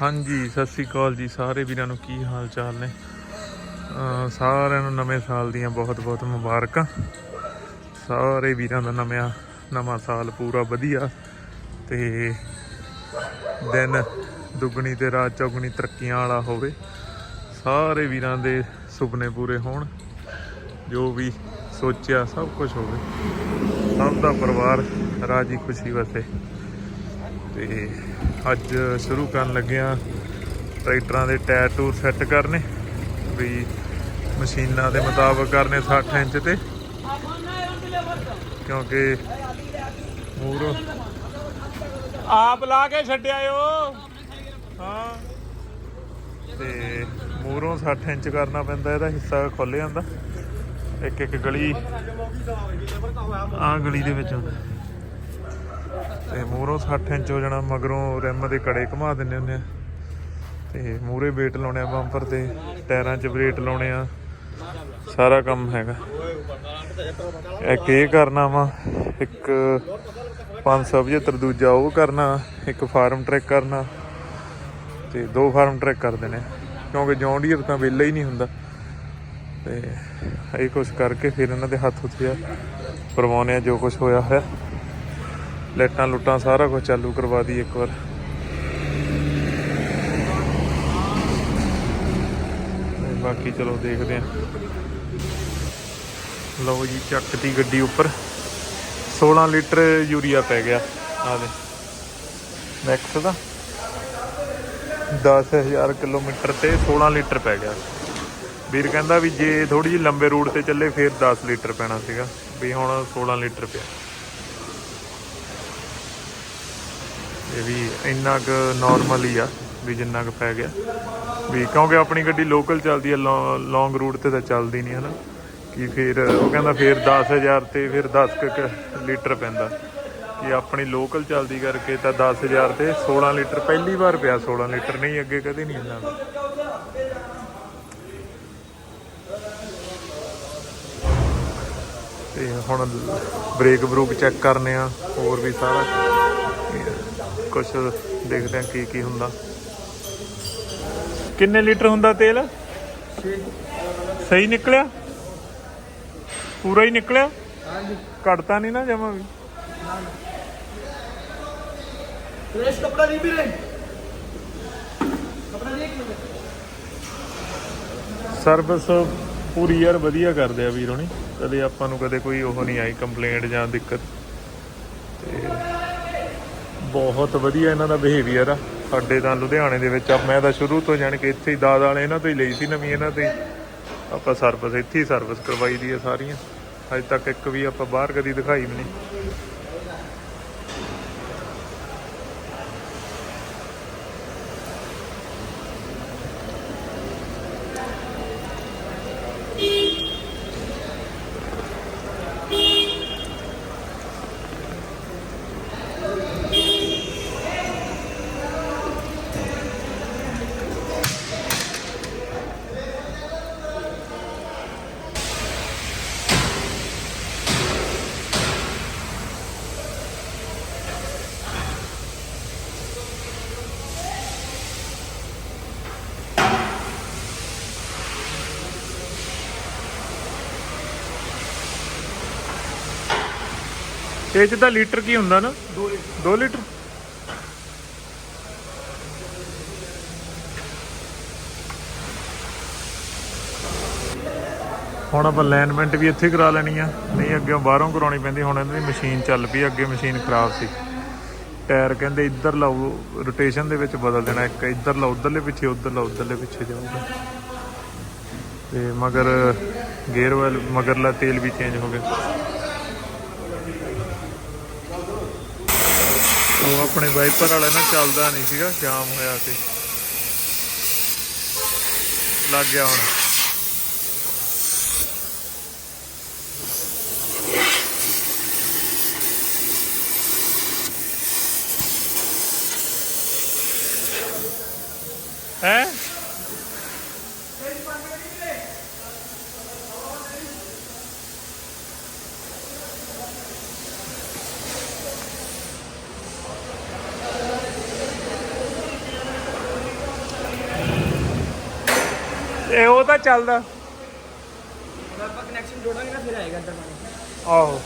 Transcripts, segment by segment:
ਹਾਂਜੀ, ਸਤਿ ਸ੍ਰੀ ਅਕਾਲ ਜੀ ਸਾਰੇ ਵੀਰਾਂ ਨੂੰ ਕੀ ਹਾਲ ਚਾਲ ਨੇ ਸਾਰਿਆਂ ਨੂੰ ਨਵੇਂ ਸਾਲ ਦੀਆਂ ਬਹੁਤ ਬਹੁਤ ਮੁਬਾਰਕਾਂ। ਸਾਰੇ ਵੀਰਾਂ ਦਾ ਨਵਾਂ ਨਵਾਂ ਸਾਲ ਪੂਰਾ ਵਧੀਆ ਤੇ ਦਿਨ ਦੁੱਗਣੀ ਤੇ ਰਾਤ ਚੌਗਣੀ ਤਰੱਕੀਆਂ ਵਾਲਾ ਹੋਵੇ। ਸਾਰੇ ਵੀਰਾਂ ਦੇ ਸੁਪਨੇ ਪੂਰੇ ਹੋਣ, ਜੋ ਵੀ ਸੋਚਿਆ ਸਭ ਕੁਝ ਹੋਵੇ। ਸਭ ਦਾ ਪਰਿਵਾਰ ਰਾਜੀ ਖੁਸ਼ੀ ਵਸੇ ਤੇ ਅੱਜ ਸ਼ੁਰੂ ਕਰਨ ਲੱਗਿਆ ਟਰੈਕਟਰਾਂ ਦੇ ਟਾਇਰ ਟੂਰ ਸੈੱਟ ਕਰਨੇ, ਵੀ ਮਸ਼ੀਨਾਂ ਦੇ ਮੁਤਾਬਕ ਕਰਨੇ 60 ਇੰਚ ਤੇ। ਕਿਉਂਕਿ ਮੂਰ ਆਪ ਲਾ ਕੇ ਛੱਡਿਆ ਓ ਹਾਂ। ਤੇ ਮੂਰੋਂ 60 ਇੰਚ ਕਰਨਾ ਪੈਂਦਾ, ਇਹਦਾ ਹਿੱਸਾ ਖੁੱਲ ਜਾਂਦਾ। ਇੱਕ ਇੱਕ ਗਲੀ। ਆ ਗਲੀ ਦੇ ਵਿੱਚ ਆਉਂਦਾ ਤੇ ਮੂਹਰੋਂ 60 ਇੰਚ ਹੋ ਜਾਣਾ, ਮਗਰੋਂ ਰਿਮ ਦੇ ਕੜੇ ਘੁਮਾ ਦਿੰਨੇ ਹੁੰਦੇ ਆ। ਤੇ ਮੂਹਰੇ ਵੇਟ ਲਾਉਣੇ ਆ ਬੰਪਰ ਤੇ, ਟਾਇਰਾਂ 'ਚ ਬ੍ਰੇਕ ਲਾਉਣੇ ਆ। ਸਾਰਾ ਕੰਮ ਹੈਗਾ। ਇੱਕ ਇਹ ਕਰਨਾ ਵਾ, ਇੱਕ 575 ਦੂਜਾ ਉਹ ਕਰਨਾ, ਇੱਕ ਫਾਰਮ ਟਰੈਕ ਕਰਨਾ। ਤੇ ਦੋ ਫਾਰਮ ਟਰੈਕ ਕਰ ਦੇਣੇ ਕਿਉਂਕਿ ਜੌਂਡੀਅਰ ਤਾਂ ਵਿਹਲਾ ਹੀ ਨਹੀਂ ਹੁੰਦਾ। ਤੇ ਇਹ ਕੁਛ ਕਰਕੇ ਫਿਰ ਇਹਨਾਂ ਦੇ ਹੱਥ ਉੱਤੇ ਆ ਕਰਵਾਉਣੇ ਆ ਜੋ ਕੁਝ ਹੋਇਆ ਹੋਇਆ। ਲਾਈਟਾਂ ਲੁੱਟਾਂ ਸਾਰਾ ਕੁਝ ਚਾਲੂ ਕਰਵਾ ਦੀ ਇੱਕ ਵਾਰ। ਬਾਕੀ ਚਲੋ ਦੇਖਦੇ ਆਂ ਲਓ ਜੀ, ਚੱਕ ਚੱਕਤੀ ਗੱਡੀ ਉੱਪਰ। 16 ਲੀਟਰ ਯੂਰੀਆ ਪੈ ਗਿਆ। ਆ ਦੇ ਮੈਕਸ ਦਾ। 10000 ਕਿਲੋਮੀਟਰ ਤੇ 16 ਲੀਟਰ ਪੈ ਗਿਆ। ਵੀਰ ਕਹਿੰਦਾ ਵੀ ਜੇ ਥੋੜੀ ਜਿਹੀ ਲੰਬੇ ਰੂਟ ਤੇ ਚੱਲੇ, ਫਿਰ 10 ਲੀਟਰ ਪੈਣਾ ਸੀਗਾ। ਵੀ ਹੁਣ 16 ਲੀਟਰ ਪਿਆ। ਇਹ ਵੀ ਇੰਨਾ ਕੁ ਨਾਰਮਲ ਹੀ ਆ ਵੀ ਜਿੰਨਾ ਕੁ ਪੈ ਗਿਆ। ਵੀ ਕਿਉਂਕਿ ਆਪਣੀ ਗੱਡੀ ਲੋਕਲ ਚੱਲਦੀ ਹੈ ਲੌਂਗ ਰੂਟ ਤੇ ਤਾਂ ਚੱਲਦੀ ਨਹੀਂ, ਹਨਾ? ਕਿ ਫਿਰ ਉਹ ਕਹਿੰਦਾ ਫਿਰ 10000 ਤੇ ਫਿਰ 10 ਕੁ ਲੀਟਰ ਪੈਂਦਾ। ਕਿ ਆਪਣੀ ਲੋਕਲ ਚੱਲਦੀ ਕਰਕੇ ਤਾਂ 10000 ਤੇ 16 ਲੀਟਰ, ਪਹਿਲੀ ਵਾਰ ਪਿਆ 16 ਲੀਟਰ, ਨਹੀਂ, ਅੱਗੇ ਕਦੇ ਨਹੀਂ ਇੰਨਾ। ਤੇ ਹੁਣ ਬ੍ਰੇਕ ਬਰੂਕ ਚੈੱਕ ਕਰਨੇ ਆ, ਹੋਰ ਵੀ ਸਾਰਾ ਕੁਛ ਦੇਖਦੇ ਆ ਕੀ ਕੀ ਹੁੰਦਾ। ਕਿੰਨੇ ਲੀਟਰ ਹੁੰਦਾ ਤੇਲ? ਸਹੀ ਨਿਕਲਿਆ? ਪੂਰਾ ਹੀ ਨਿਕਲਿਆ? ਹਾਂਜੀ। ਘਟਤਾ ਨਹੀਂ ਨਾ ਜਮਾ ਵੀ। ਫਰੈਸ਼ ਕਪੜਾ ਨਹੀਂ ਵੀਰੇ। ਕਪੜਾ ਦੇਖ ਲਓ। ਸਰਵਿਸ ਪੂਰੀ ਯਾਰ ਵਧੀਆ ਕਰਦੇ ਆ ਵੀਰ ਹੋਣੀ ਕਦੇ ਆਪਾਂ ਨੂੰ ਕਦੇ ਕੋਈ ਉਹ ਨਹੀਂ ਆਈ ਕੰਪਲੇਂਟ ਜਾਂ ਦਿੱਕਤ। ਤੇ ਬਹੁਤ ਵਧੀਆ ਇਹਨਾਂ ਦਾ ਬਿਹੇਵੀਅਰ ਆ। ਸਾਡੇ ਤਾਂ ਲੁਧਿਆਣੇ ਦੇ ਵਿੱਚ ਆ। ਮੈਂ ਤਾਂ ਸ਼ੁਰੂ ਤੋਂ ਜਾਣ ਕੇ ਇੱਥੇ ਹੀ ਦਾਦ ਵਾਲੇ ਇਹਨਾਂ ਤੋਂ ਹੀ ਲਈ ਸੀ ਨਵੀਂ, ਇਹਨਾਂ ਤੇ ਹੀ। ਆਪਾਂ ਸਰਵਿਸ ਇੱਥੇ ਹੀ ਸਰਵਿਸ ਕਰਵਾਈ ਦੀ ਆ ਸਾਰੀਆਂ। ਅਜੇ ਤੱਕ ਇੱਕ ਵੀ ਆਪਾਂ ਬਾਹਰ ਕਦੀ ਦਿਖਾਈ ਵੀ ਨਹੀਂ। ਇਹ ਤਾਂ ਲੀਟਰ ਕੀ ਹੁੰਦਾ ਨਾ? 2 ਲੀਟਰ। ਹੁਣ ਆਪਾਂ ਅਲਾਈਨਮੈਂਟ ਵੀ ਇੱਥੇ ਕਰਾ ਲੈਣੀ ਆ। ਨਹੀਂ ਅੱਗੇ ਬਾਹਰੋਂ ਕਰਾਉਣੀ ਪੈਂਦੀ। ਹੁਣ ਇਹਨਾਂ ਦੀ ਮਸ਼ੀਨ ਚੱਲ ਪਈ ਅੱਗੇ ਮਸ਼ੀਨ ਖਰਾਬ ਸੀ। ਟਾਇਰ ਕਹਿੰਦੇ ਇੱਧਰ ਲਾਓ ਰੋਟੇਸ਼ਨ ਦੇ ਵਿੱਚ ਬਦਲ ਦੇਣਾ ਇੱਕ ਇੱਧਰ ਲਾ ਉਧਰਲੇ ਪਿੱਛੇ ਉਧਰ ਲਾ ਉਧਰਲੇ ਪਿੱਛੇ ਜਾਊਗਾ। ਤੇ ਮਗਰ ਗੇਅਰ ਵਾਲ ਮਗਰਲਾ ਤੇਲ ਵੀ ਚੇਂਜ ਹੋ ਗਿਆ। ਉਹ ਆਪਣੇ ਵਾਈਪਰ ਵਾਲਾ ਨਾ ਚੱਲਦਾ ਨਹੀਂ ਸੀਗਾ, ਜਾਮ ਹੋਇਆ ਸੀ। ਲੱਗ ਗਿਆ ਹੁਣ। ਹੈ ਤਾਂ ਚੱਲਦਾ? ਹੁਣ ਆਪਾਂ ਕਨੈਕਸ਼ਨ ਜੋੜਾਂਗੇ ਨਾ ਫਿਰ ਆਏਗਾ ਅੰਦਰ ਪਾਣੀ। ਆਹੋ।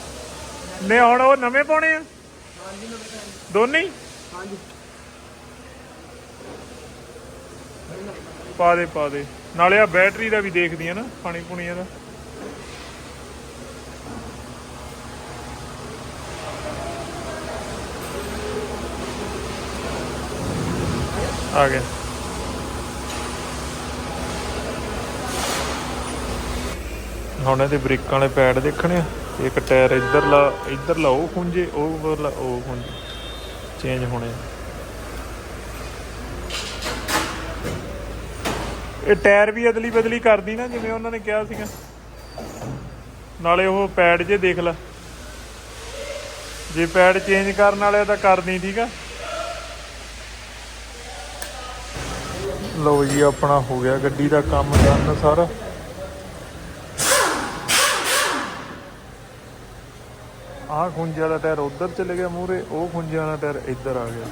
ਨੇ ਹੁਣ ਉਹ ਨਵੇਂ ਪਾਉਣੇ ਆ? ਹਾਂਜੀ ਨਵੇਂ ਪਾਣੀ। ਦੋਨੇ ਹੀ? ਹਾਂਜੀ। ਪਾ ਦੇ ਪਾ ਦੇ। ਨਾਲੇ ਆ ਬੈਟਰੀ ਦਾ ਵੀ ਦੇਖਦੀ ਆ ਨਾ ਪਾਣੀ ਪੁਣੀ ਇਹਦਾ। ਆ ਗਿਆ। ਹੁਣ ਇਹਦੇ ਬ੍ਰੇਕਾਂ ਵਾਲੇ ਪੈਡ ਦੇਖਣੇ ਆ। ਇੱਕ ਟਾਇਰ ਇੱਧਰ ਲਾ ਇੱਧਰ ਲਾ ਉਹ ਖੁੰਝੇ, ਉਹ ਵਾਲਾ ਉਹ ਖੁੰਝੇ। ਚੇਂਜ ਹੋਣੇ ਇਹ ਟਾਇਰ ਵੀ ਅਦਲੀ ਬਦਲੀ ਕਰਦੀ ਨਾ, ਜਿਵੇਂ ਉਹਨਾਂ ਨੇ ਕਿਹਾ ਸੀਗਾ। ਨਾਲੇ ਉਹ ਪੈਡ ਜੇ ਦੇਖ ਲੈ। ਜੇ ਪੈਡ ਚੇਂਜ ਕਰਨ ਵਾਲੇ ਤਾਂ ਕਰਦੀ ਠੀਕ ਆ। ਲਓ ਜੀ, ਆਪਣਾ ਹੋ ਗਿਆ ਗੱਡੀ ਦਾ ਕੰਮ, ਡਨ ਸਾਰਾ। ਆਹ ਖੁੰਝੇ ਵਾਲਾ ਟਾਇਰ ਉਧਰ ਚਲੇ ਗਿਆ ਮੂਰੇ ਉਹ ਖੁੰਝੇ ਵਾਲਾ ਟਾਇਰ ਇੱਧਰ ਆ ਗਿਆ।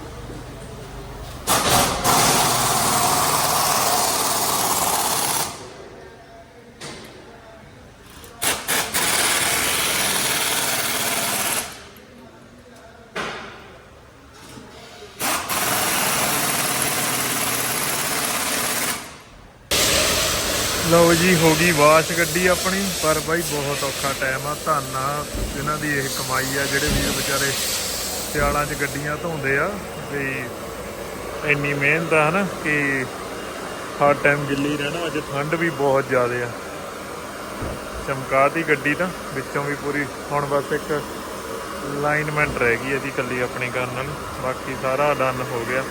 ਲਓ ਜੀ, ਹੋ ਗਈ ਵਾਸ਼ ਗੱਡੀ ਆਪਣੀ, ਪਰ ਬਾਈ ਬਹੁਤ ਔਖਾ ਟਾਈਮ ਆ। ਧੰਨਾ ਜਿਨ੍ਹਾਂ ਦੀ ਇਹ ਕਮਾਈ ਆ, ਜਿਹੜੇ ਵੀਰ ਵਿਚਾਰੇ ਸਿਆਲਾਂ 'ਚ ਗੱਡੀਆਂ ਧੋਂਦੇ ਆ, ਵੀ ਇੰਨੀ ਮਿਹਨਤ ਆ ਹਨਾ ਕਿ ਹਰ ਟਾਈਮ ਗਿੱਲੀ ਰਹਿਣਾ, ਅੱਜ ਠੰਡ ਵੀ ਬਹੁਤ ਜ਼ਿਆਦਾ ਆ। ਚਮਕਾਤੀ ਗੱਡੀ ਤਾਂ, ਵਿੱਚੋਂ ਵੀ ਪੂਰੀ, ਹੁਣ ਬਸ ਇੱਕ ਲਾਈਨਮੈਂਟ ਰਹਿ ਗਈ ਇਹਦੀ ਕੱਲੀ ਆਪਣੀ ਕਰਨ ਨਾਲ, ਬਾਕੀ ਸਾਰਾ ਡਨ ਹੋ ਗਿਆ।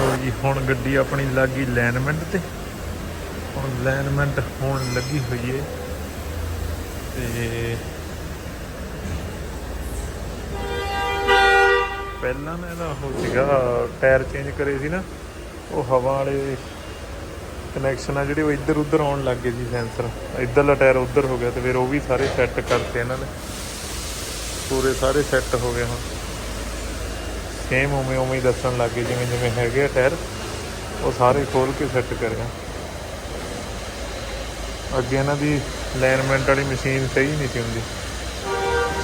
ਲਓ ਜੀ, ਹੁਣ ਗੱਡੀ ਆਪਣੀ ਲੱਗੀ ਲਾਈਨਮੈਂਟ ਤੇ। ਹੁਣ ਲਾਈਨਮੈਂਟ ਹੋਣ ਲੱਗੀ ਹੋਈ ਏ। ਤੇ ਪਹਿਲਾਂ ਨਾ ਇਹਦਾ ਉਹ ਸੀਗਾ, ਟਾਇਰ ਚੇਂਜ ਕਰੇ ਸੀ ਨਾ, ਉਹ ਹਵਾ ਵਾਲੇ ਕਨੈਕਸ਼ਨ ਆ ਜਿਹੜੇ ਉਹ ਇੱਧਰ ਉੱਧਰ ਆਉਣ ਲੱਗ ਗਏ ਸੀ ਸੈਂਸਰ ਇੱਧਰਲਾ ਟਾਇਰ ਉੱਧਰ ਹੋ ਗਿਆ ਤੇ ਫਿਰ ਉਹ ਵੀ ਸਾਰੇ ਸੈੱਟ ਕਰਤੇ ਇਹਨਾਂ ਨੇ। ਪੂਰੇ ਸਾਰੇ ਸੈੱਟ ਹੋ ਗਏ ਹੁਣ। ਸੇਮ ਉਵੇਂ ਉਵੇਂ ਹੀ ਦੱਸਣ ਲੱਗ ਗਏ, ਜਿਵੇਂ ਜਿਵੇਂ ਹੈਗੇ ਆ ਟਾਇਰ, ਉਹ ਸਾਰੇ ਖੋਲ ਕੇ ਸੈੱਟ ਕਰਿਆ ਅੱਗੇ ਇਹਨਾਂ ਦੀ ਅਲਾਈਨਮੈਂਟ ਵਾਲੀ ਮਸ਼ੀਨ ਸਹੀ ਨਹੀਂ ਸੀ ਹੁੰਦੀ।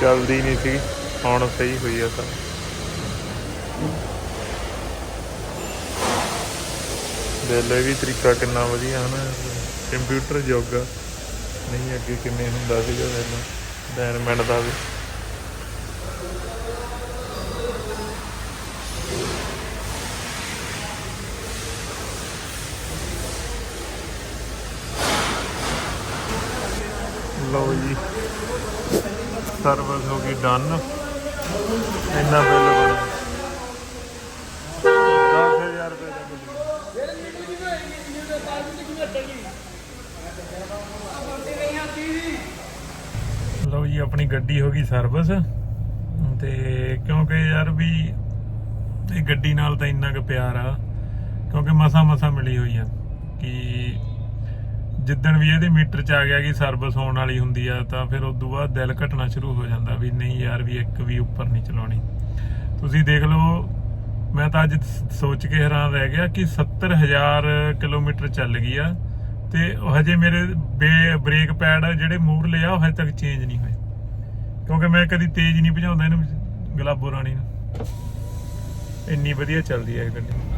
ਚੱਲਦੀ ਨਹੀਂ ਸੀ, ਹੁਣ ਸਹੀ ਹੋਈ ਆ ਸਭ। ਦੇ ਲੈ ਵੀ ਤਰੀਕਾ ਕਿੰਨਾ ਵਧੀਆ ਹੈ ਨਾ ਕੰਪਿਊਟਰ ਯੋਗਾ ਨਹੀਂ, ਅੱਗੇ ਕਿੰਨੇ ਹੁੰਦਾ ਸੀਗਾ ਪਹਿਲਾਂ ਅਲਾਈਨਮੈਂਟ ਦਾ ਵੀ। ਲਓ ਜੀ। ਸਰਵਿਸ ਹੋ ਗਈ ਡਨ ਇੰਨਾ ਬਿੱਲ ਬਣਿਆ 10000 ਰੁਪਏ ਦਾ ਬਿੱਲ ਲਓ ਜੀ, ਆਪਣੀ ਗੱਡੀ ਹੋ ਗਈ ਸਰਵਿਸ ਤੇ ਕਿਉਂਕਿ ਯਾਰ ਵੀ ਇਹ ਗੱਡੀ ਨਾਲ ਤਾਂ ਇੰਨਾ ਕੁ ਪਿਆਰ ਆ, ਕਿਉਂਕਿ ਮਸਾ ਮਸਾ ਮਿਲੀ ਹੋਈ ਆ ਕਿ ਜਿੱਦਣ ਵੀ ਇਹਦੇ ਮੀਟਰ ਚ ਆ ਗਿਆ ਕਿ ਸਰਵਿਸ ਹੋਣ ਵਾਲੀ ਹੁੰਦੀ ਆ, ਤਾਂ ਫਿਰ ਉਸ ਤੋਂ ਬਾਅਦ ਦਿਲ ਘਟਣਾ ਸ਼ੁਰੂ ਹੋ ਜਾਂਦਾ ਵੀ ਨਹੀਂ ਯਾਰ ਵੀ ਇੱਕ ਵੀ ਉੱਪਰ ਨਹੀਂ ਚਲਾਉਣੀ। ਤੁਸੀਂ ਦੇਖ ਲਓ, ਮੈਂ ਤਾਂ ਅੱਜ ਸੋਚ ਕੇ ਹੈਰਾਨ ਰਹਿ ਗਿਆ ਕਿ 70000 ਕਿਲੋਮੀਟਰ ਚੱਲ ਗਈ ਆ ਤੇ ਹਜੇ ਮੇਰੇ ਬੇ- ਬ੍ਰੇਕ ਪੈਡ ਜਿਹੜੇ ਮੂਹਰਲੇ ਆ, ਉਹ ਹਜੇ ਤੱਕ ਚੇਂਜ ਨਹੀਂ ਹੋਏ। ਕਿਉਂਕਿ ਮੈਂ ਕਦੀ ਤੇਜ਼ ਨਹੀਂ ਭਜਾਉਂਦਾ ਇਹਨੂੰ, ਗਲਾਬੋ ਰਾਣੀ ਨੂੰ। ਇੰਨੀ ਵਧੀਆ ਚੱਲਦੀ ਹੈ ਇਹ ਗੱਡੀ।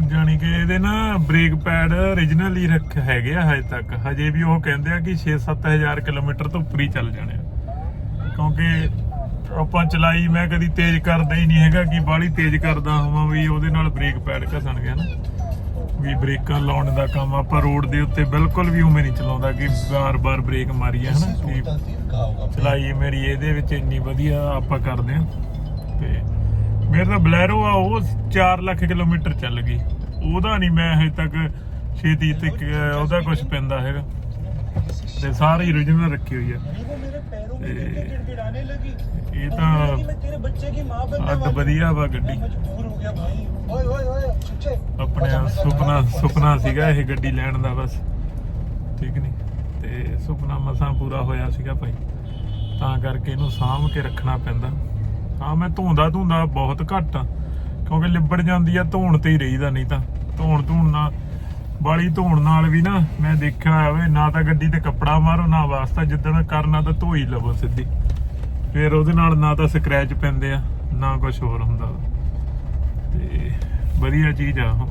ਜਾਣੀ ਕਿ ਇਹਦੇ ਨਾ ਬ੍ਰੇਕ ਪੈਡ origignal ਹੀ ਰੱਖ ਹੈਗੇ ਆ ਹਜੇ ਤੱਕ। ਹਜੇ ਵੀ ਉਹ ਕਹਿੰਦੇ ਆ ਕਿ 6-7000 ਕਿਲੋਮੀਟਰ ਤੋਂ ਉੱਪਰ ਹੀ ਚੱਲ ਜਾਣੇ ਆ। ਕਿਉਂਕਿ ਆਪਾਂ ਚਲਾਈ ਮੈਂ ਕਦੀ ਤੇਜ਼ ਕਰਦਾ ਹੀ ਨਹੀਂ ਹੈਗਾ ਕਿ ਬਾਹਲੀ ਤੇਜ਼ ਕਰਦਾ ਹੋਵਾਂ ਵੀ ਉਹਦੇ ਨਾਲ ਬ੍ਰੇਕ ਪੈਡ ਘਸਣਗੇ ਨਾ। ਵੀ ਬ੍ਰੇਕਾਂ ਲਾਉਣ ਦਾ ਕੰਮ ਆਪਾਂ ਰੋਡ ਦੇ ਉੱਤੇ ਬਿਲਕੁਲ ਵੀ ਉਵੇਂ ਨਹੀਂ ਚਲਾਉਂਦਾ ਕਿ ਬਾਰ-ਬਾਰ ਬ੍ਰੇਕ ਮਾਰੀਏ ਹਨਾ? ਚਲਾਈ ਮੇਰੀ ਇਹਦੇ ਵਿੱਚ ਇੰਨੀ ਵਧੀਆ ਆਪਾਂ ਕਰਦੇ ਆ। ਤੇ ਮੇਰੇ ਤਾਂ ਬਲੈਰੋ ਆ, ਉਹ 4 ਲੱਖ ਕਿਲੋਮੀਟਰ ਚੱਲ ਗਈ। ਉਹਦਾ ਨਹੀਂ ਮੈਂ ਹਜੇ ਤੱਕ ਛੇਤੀ ਤੇ ਉਹਦਾ ਕੁਝ ਪੈਂਦਾ ਹੈਗਾ। ਤੇ ਸਾਰੀ ਓਰੀਜਨਲ ਰੱਖੀ ਹੋਈ ਹੈ ਇਹ ਤਾਂ ਅੱਧ ਵਧੀਆ ਵਾ ਗੱਡੀ। ਆਪਣਾ ਸੁਪਨਾ ਸੁਪਨਾ ਸੀਗਾ ਇਹ ਗੱਡੀ ਲੈਣ ਦਾ ਬਸ। ਠੀਕ ਨਹੀਂ ਤੇ ਸੁਪਨਾ ਮਸਾਂ ਪੂਰਾ ਹੋਇਆ ਸੀਗਾ ਭਾਈ। ਤਾਂ ਕਰਕੇ ਇਹਨੂੰ ਸਾਂਭ ਕੇ ਰੱਖਣਾ ਪੈਂਦਾ। ਹਾਂ ਮੈਂ ਧੋਂਦਾ ਧੋਂਦਾ ਬਹੁਤ ਘੱਟ ਆ, ਕਿਉਂਕਿ ਲਿਬੜ ਜਾਂਦੀ ਆ, ਧੋਣ ਤੇ ਹੀ ਰਹੀਦਾ ਨਹੀਂ ਤਾਂ। ਧੋਣ ਧੋਣ ਨਾਲ, ਬਾਲੀ ਧੋਣ ਨਾਲ ਵੀ ਨਾ ਮੈਂ ਦੇਖਿਆ ਹੋਵੇ ਨਾ ਤਾਂ ਗੱਡੀ ਤੇ ਕੱਪੜਾ ਮਾਰੋ, ਨਾ ਵਾਸਤਾ ਜਿੱਦਣ ਕਰਨਾ ਤਾਂ ਧੋ ਹੀ ਲਵੋ ਸਿੱਧੀ। ਫਿਰ ਉਹਦੇ ਨਾਲ ਨਾ ਤਾਂ ਸਕ੍ਰੈਚ ਪੈਂਦੇ ਆ, ਨਾ ਕੁਝ ਹੋਰ ਹੁੰਦਾ ਤੇ ਵਧੀਆ ਚੀਜ਼ ਆ ਉਹ।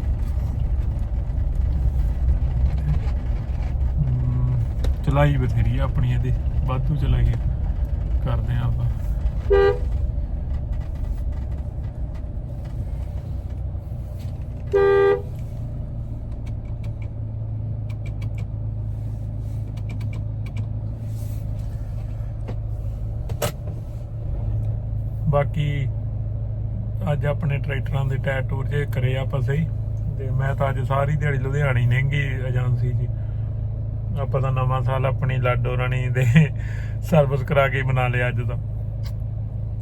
ਚਲਾਈ ਬਥੇਰੀ ਆ ਆਪਣੀ ਇਹਦੀ, ਵਾਧੂ ਚਲਾਈ ਕਰਦੇ ਆ ਆਪਾਂ। ਬਾਕੀ ਅੱਜ ਆਪਣੇ ਟਰੈਕਟਰਾਂ ਦੇ ਟਾਇਰ ਟੂਰ ਜੇ ਕਰੇ ਆਪਾਂ ਸਹੀ, ਤੇ ਮੈਂ ਤਾਂ ਅੱਜ ਸਾਰੀ ਦਿਹਾੜੀ ਲੁਧਿਆਣੀ ਨੰਗੀ ਏਜੰਸੀ ਜੀ ਆਪਾਂ ਤਾਂ ਨਵਾਂ ਸਾਲ ਆਪਣੀ ਲਾਡੋ ਰਾਣੀ ਦੇ ਸਰਵਿਸ ਕਰਾ ਕੇ ਹੀ ਲਿਆ ਅੱਜ ਤਾਂ।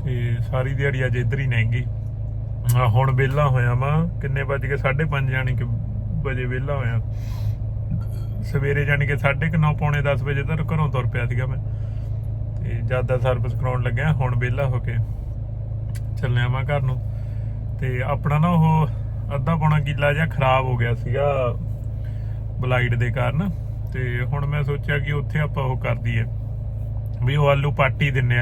ਤੇ ਸਾਰੀ ਦਿਹਾੜੀ ਅੱਜ ਇੱਧਰ ਹੀ ਨੰਗੀ ਆ ਹੁਣ ਵਿਹਲਾ ਹੋਇਆ ਮੈਂ ਕਿੰਨੇ ਵੱਜ ਗਏ? 5:30 ਜਾਣੀ ਕਿ ਵਜੇ ਵਿਹਲਾ ਹੋਇਆ। ਸਵੇਰੇ ਜਾਣੀ ਕਿ 9:30 ਪੌਣੇ 10 ਵਜੇ ਤੱਕ ਘਰੋਂ ਤੁਰ ਪਿਆ ਸੀਗਾ ਮੈਂ। ਤੇ ਜਦ ਦਾ ਸਰਵਿਸ ਕਰਾਉਣ ਲੱਗਿਆ, ਹੁਣ ਵਿਹਲਾ ਹੋ ਕੇ ਚੱਲਿਆ ਮੈਂ ਘਰ ਨੂੰ। ਤੇ ਆਪਣਾ ਨਾ ਉਹ ਅੱਧਾ ਪੌਣਾ ਕਿੱਲਾ ਜਿਹਾ ਖਰਾਬ ਹੋ ਗਿਆ ਸੀਗਾ ਬਲਾਈਟ ਦੇ ਕਾਰਨ। ਤੇ ਹੁਣ ਮੈਂ ਸੋਚਿਆ ਕਿ ਉੱਥੇ ਆਪਾਂ ਉਹ ਕਰਦੀ ਹੈ ਵੀ ਉਹ ਆਲੂ ਪਾਟੀ ਦਿੰਨੇ ਆ।